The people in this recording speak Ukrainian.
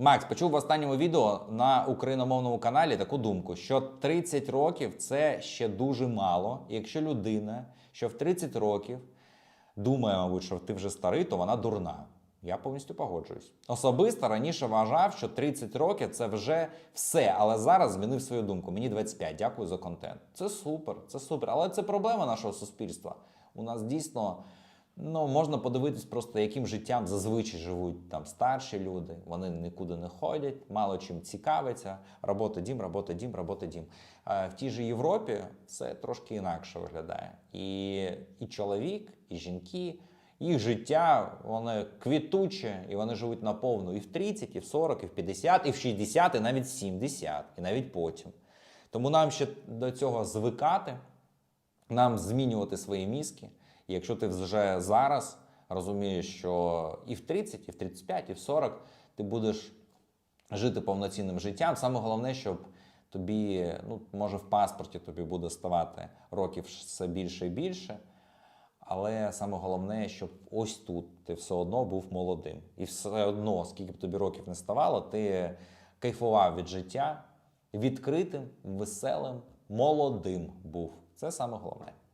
Макс, почув в останньому відео на україномовному каналі таку думку, що 30 років це ще дуже мало. І якщо людина, що в 30 років думає, мабуть, що ти вже старий, то вона дурна. Я повністю погоджуюсь. Особисто раніше вважав, що 30 років це вже все, але зараз змінив свою думку. Мені 25, дякую за контент. Це супер, це супер. Але це проблема нашого суспільства. У нас дійсно ну, можна подивитись просто, яким життям зазвичай живуть там старші люди. Вони нікуди не ходять, мало чим цікавляться. Робота дім, робота дім, робота дім. А в тій же Європі це трошки інакше виглядає. І, і чоловік, і жінки. Їх життя воно квітуче, і вони живуть наповну і в 30, і в 40, і в 50, і в 60, і навіть в 70, і навіть потім. Тому нам ще до цього звикати, нам змінювати свої мізки. І якщо ти вже зараз розумієш, що і в 30, і в 35, і в 40 ти будеш жити повноцінним життям, саме головне, щоб тобі, ну, може, в паспорті тобі буде ставати років все більше і більше. Але саме головне, щоб ось тут ти все одно був молодим. І все одно, скільки б тобі років не ставало, ти кайфував від життя, відкритим, веселим, молодим був. Це саме головне.